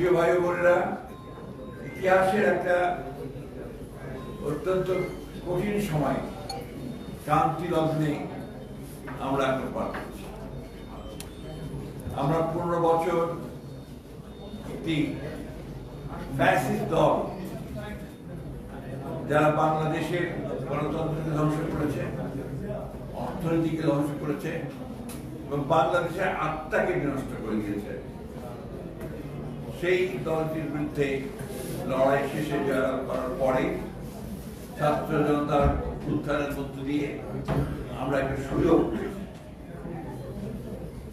প্রিয় ভাই বোনেরা, ইতিহাসের একটা অত্যন্ত কঠিন সময়, ক্রান্তি লগ্নে আমরা এখন পার করছি। আমরা পনেরো বছর একটি ফ্যাসিস্ট দল যারা বাংলাদেশের গণতন্ত্রকে ধ্বংস করেছে, অর্থনীতিকে ধ্বংস করেছে এবং বাংলাদেশের আত্মাকে বিনষ্ট করে দিয়েছে। সেই দলটির বিরুদ্ধে লড়াই শেষে জয়লাভ করার পরে ছাত্র জনতার উত্থানের মধ্য দিয়ে আমরা একটা সুযোগ।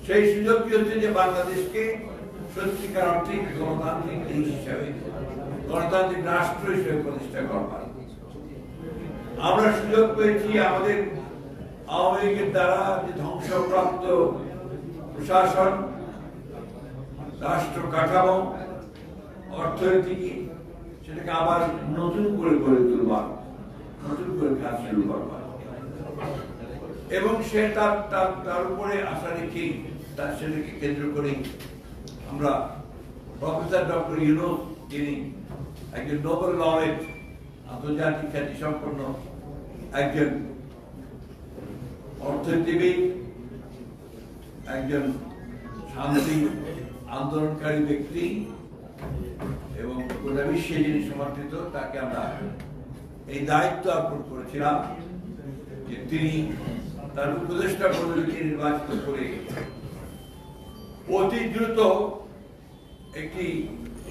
সেই সুযোগটি হচ্ছে যে বাংলাদেশকে সত্যিকার অর্থে গণতান্ত্রিক দেশ হিসাবে, গণতান্ত্রিক রাষ্ট্র হিসেবে প্রতিষ্ঠা করবার আমরা সুযোগ পেয়েছি আমাদের আওয়ামী লীগের দ্বারা যে ধ্বংসপ্রাপ্ত প্রশাসন, রাষ্ট্র কাঠামো অর্থনীতি সেটাকে আবার নতুন করে গড়ে তুলবার, নতুন করে কাজ শুরু করবার। এবং সে তার তার তার উপরে আশা রেখে, তার সেটাকে কেন্দ্র করে আমরা প্রফেসর ডক্টর ইউনুস, যিনি একজন নোবেল লরেট, আন্তর্জাতিক খ্যাতি সম্পন্ন একজন অর্থনীতিবিদ, একজন শান্তি আন্দোলনকারী ব্যক্তি এবং গোটা বিশ্বে যিনি সমর্থিত তাকে আমরা এই দায়িত্ব অর্পণ করেছিলাম যে তিনি তার উপদেষ্টা মন্ডলীকে নির্বাচিত করে অতি দ্রুত একটি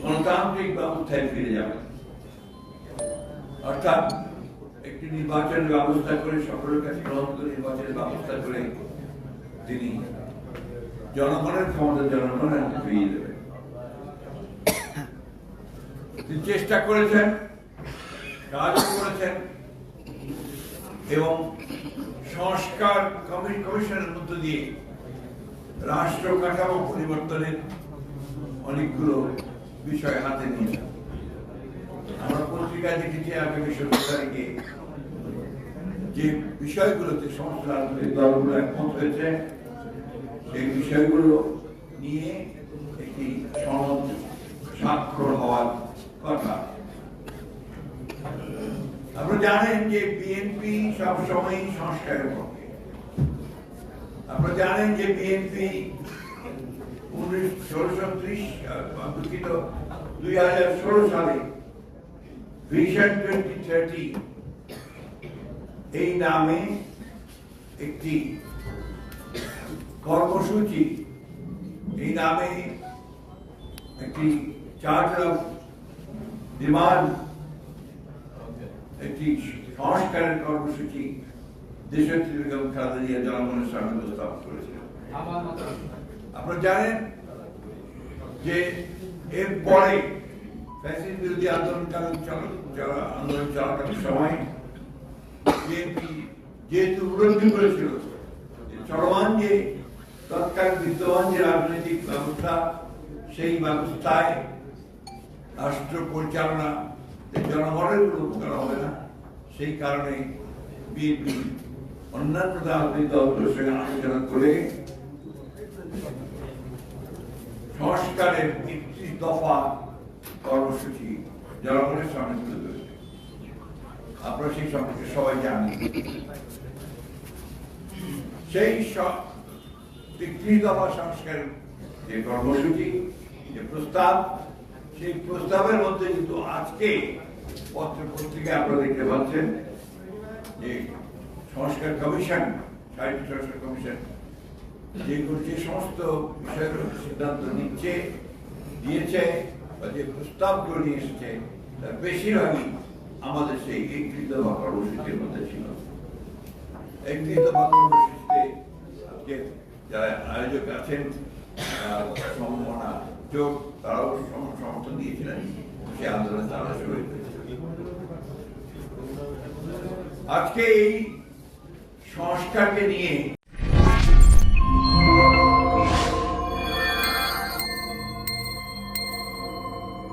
গণতান্ত্রিক ব্যবস্থায় ফিরে যাবেন। অর্থাৎ একটি নির্বাচনের ব্যবস্থা করে, সকলের কাছে গ্রহণযোগ্য নির্বাচনের ব্যবস্থা করে তিনি জনগণের ক্ষমতা জনগণের হাতে ফিরিয়ে দেবেন তিনি চেষ্টা করেছেন কাজ করেছেন, এবং সংস্কার কমিশনের মধ্য দিয়ে রাষ্ট্র কাঠামো পরিবর্তনের অনেকগুলো বিষয় হাতে নিয়েছেন আমরা পত্রিকায় দেখেছি আগামী ষোলো তারিখে যে বিষয়গুলোতে রাজনৈতিক দলগুলো একমত হয়েছে, সেই বিষয়গুলো নিয়ে একটি সনদ স্বাক্ষর হওয়ার কথা জানেন যে বিএনপি সবসময় সংস্কারের পক্ষে। আপনারা জানেন যে বিএনপি এই নামে একটি কর্মসূচি, এই নামে একটি চার্টার ডিমান্ড একটি সংস্কারের কর্মসূচি দেশের বেগম খালেদা জিয়া জনগণের সামনে উপস্থাপন করেছিলেন আপনারা জানেন যে এরপরে ফ্যাসিস্ট বিরোধী আন্দোলনকালীন চলা- আন্দোলন চলাকালীন সময় বিএনপি যেহেতু উপলব্ধি করেছিল চলমান যে তৎকালীন বিদ্যমান যে রাজনৈতিক ব্যবস্থা, সেই ব্যবস্থায় রাষ্ট্র পরিচালনা জনগণের কোনো উপকার হবে না, সেই কারণে বিএনপি অন্যান্য রাজনৈতিক দলগুলোর সঙ্গে আলোচনা করে সংস্কারের একত্রিশ দফা কর্মসূচি জনগণের সামনে তুলে ধরেছে। আপনারা সেই সম্পর্কে সবাই জানেন। সেই একত্রিশ দফা সংস্কারের যে কর্মসূচি, যে প্রস্তাব সেই প্রস্তাবের মধ্যে কিন্তু আজকে পত্র পত্রিকায় আপনারা দেখতে পাচ্ছেন যে সংস্কার কমিশন, সাহিত্য সংস্কার কমিশন যেগুলো যে সমস্ত বিষয়গুলো সিদ্ধান্ত নিচ্ছে, দিয়েছে বা যে প্রস্তাবগুলো নিয়ে এসেছে, তার বেশিরভাগই আমাদের সেই একত্রিত বা কর্মসূচির মধ্যে ছিল। একত্রিত বা কর্মসূচিতে যারা আয়োজক আছেন তারাও সম- সমর্থন দিয়েছিলেন সে আন্দোলনে তারা আজকে এই সংস্কারকে নিয়ে